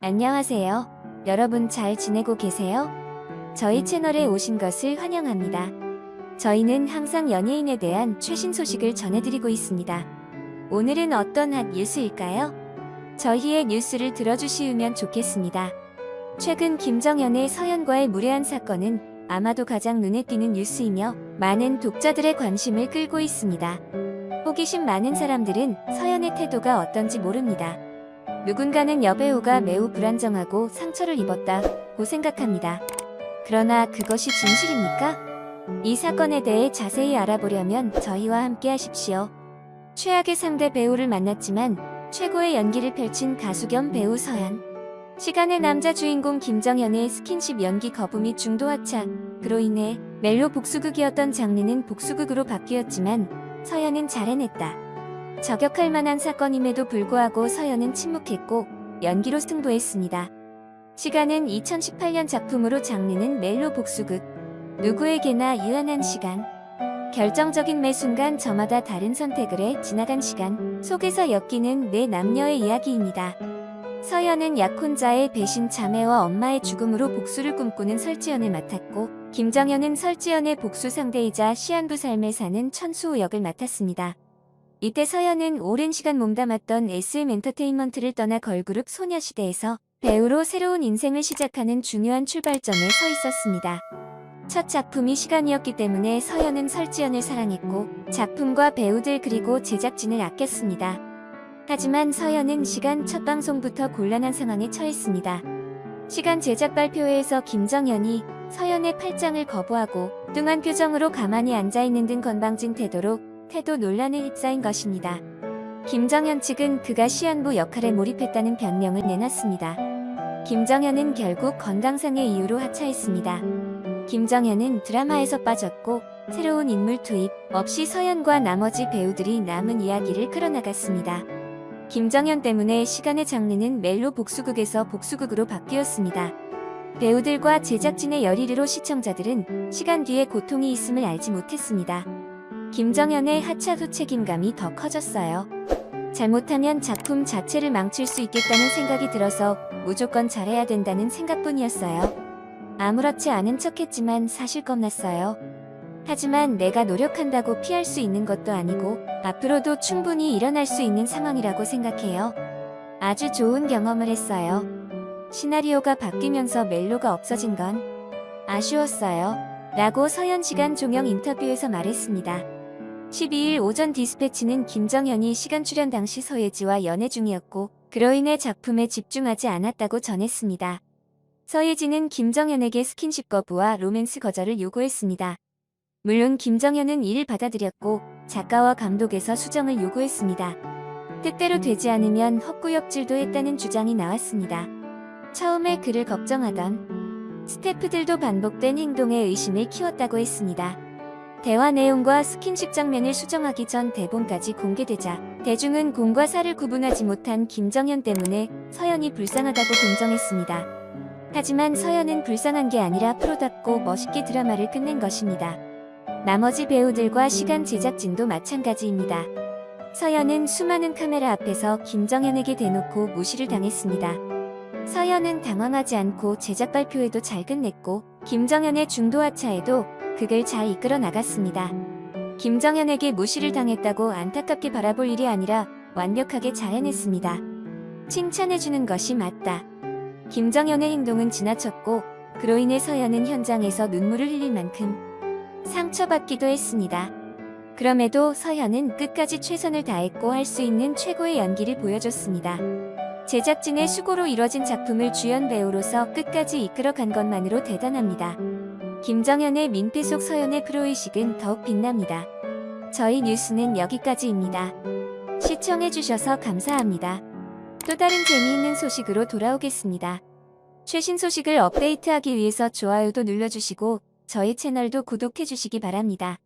안녕하세요. 여러분 잘 지내고 계세요? 저희 채널에 오신 것을 환영합니다. 저희는 항상 연예인에 대한 최신 소식을 전해드리고 있습니다. 오늘은 어떤 핫 뉴스일까요? 저희의 뉴스를 들어주시면 좋겠습니다. 최근 김정연의 서연과의 무례한 사건은 아마도 가장 눈에 띄는 뉴스이며 많은 독자들의 관심을 끌고 있습니다. 호기심 많은 사람들은 서연의 태도가 어떤지 모릅니다. 누군가는 여배우가 매우 불안정하고 상처를 입었다고 생각합니다. 그러나 그것이 진실입니까? 이 사건에 대해 자세히 알아보려면 저희와 함께 하십시오. 최악의 상대 배우를 만났지만 최고의 연기를 펼친 가수 겸 배우 서연. 시간의 남자 주인공 김정현의 스킨십 연기 거부 및 중도 하차. 그로 인해 멜로 복수극이었던 장르는 복수극으로 바뀌었지만 서연은 잘 해냈다. 저격할 만한 사건임에도 불구하고 서연은 침묵했고 연기로 승부했습니다. 시간은 2018년 작품으로 장르는 멜로 복수극. 누구에게나 유한한 시간. 결정적인 매 순간 저마다 다른 선택을 해 지나간 시간 속에서 엮이는 네 남녀의 이야기입니다. 서연은 약혼자의 배신 자매와 엄마의 죽음으로 복수를 꿈꾸는 설지연을 맡았고 김정현은 설지연의 복수 상대이자 시한부 삶에 사는 천수호 역을 맡았습니다. 이때 서연은 오랜 시간 몸담았던 SM 엔터테인먼트를 떠나 걸그룹 소녀시대에서 배우로 새로운 인생을 시작하는 중요한 출발점에 서 있었습니다. 첫 작품이 시간이었기 때문에 서연은 설지연을 사랑했고 작품과 배우들 그리고 제작진을 아꼈습니다. 하지만 서연은 시간 첫 방송부터 곤란한 상황에 처했습니다. 시간 제작 발표회에서 김정현이 서연의 팔짱을 거부하고 뚱한 표정으로 가만히 앉아있는 등 건방진 태도로 태도 논란에 휩싸인 것입니다. 김정현 측은 그가 시한부 역할에 몰입했다는 변명을 내놨습니다. 김정현은 결국 건강상의 이유로 하차했습니다. 김정현은 드라마에서 빠졌고 새로운 인물 투입 없이 서연과 나머지 배우들이 남은 이야기를 끌어나갔습니다. 김정현 때문에 시간의 장르는 멜로 복수극에서 복수극으로 바뀌었습니다. 배우들과 제작진의 열의로 시청자들은 시간 뒤에 고통이 있음을 알지 못했습니다. 김정현의 하차 후 책임감이 더 커졌어요. 잘못하면 작품 자체를 망칠 수 있겠다는 생각이 들어서 무조건 잘해야 된다는 생각뿐이었어요. 아무렇지 않은 척했지만 사실 겁났어요. 하지만 내가 노력한다고 피할 수 있는 것도 아니고 앞으로도 충분히 일어날 수 있는 상황이라고 생각해요. 아주 좋은 경험을 했어요. 시나리오가 바뀌면서 멜로가 없어진 건 아쉬웠어요. 라고 서현 시간 종영 인터뷰에서 말했습니다. 12일 오전 디스패치는 김정현이 시간 출연 당시 서예지와 연애 중이었고 그로 인해 작품에 집중하지 않았다고 전했습니다. 서예지는 김정현에게 스킨십 거부와 로맨스 거절을 요구했습니다. 물론 김정현은 이를 받아들였고 작가와 감독에서 수정을 요구했습니다. 뜻대로 되지 않으면 헛구역질도 했다는 주장이 나왔습니다. 처음에 그를 걱정하던 스태프들도 반복된 행동에 의심을 키웠다고 했습니다. 대화 내용과 스킨십 장면을 수정하기 전 대본까지 공개되자 대중은 공과 사를 구분하지 못한 김정현 때문에 서연이 불쌍하다고 동정했습니다. 하지만 서연은 불쌍한 게 아니라 프로답고 멋있게 드라마를 끝낸 것입니다. 나머지 배우들과 시간 제작진도 마찬가지입니다. 서연은 수많은 카메라 앞에서 김정현에게 대놓고 무시를 당했습니다. 서연은 당황하지 않고 제작 발표에도 잘 끝냈고 김정현의 중도 하차에도 극을 잘 이끌어 나갔습니다. 김정현에게 무시를 당했다고 안타깝게 바라볼 일이 아니라 완벽하게 잘 해냈습니다. 칭찬해주는 것이 맞다. 김정현의 행동은 지나쳤고 그로 인해 서연은 현장에서 눈물을 흘릴 만큼 상처받기도 했습니다. 그럼에도 서현은 끝까지 최선을 다했고 할 수 있는 최고의 연기를 보여줬습니다. 제작진의 수고로 이뤄진 작품을 주연 배우로서 끝까지 이끌어간 것만으로 대단합니다. 김정현의 민폐 속 서연의 프로의식은 더욱 빛납니다. 저희 뉴스는 여기까지입니다. 시청해주셔서 감사합니다. 또 다른 재미있는 소식으로 돌아오겠습니다. 최신 소식을 업데이트하기 위해서 좋아요도 눌러주시고 저희 채널도 구독해주시기 바랍니다.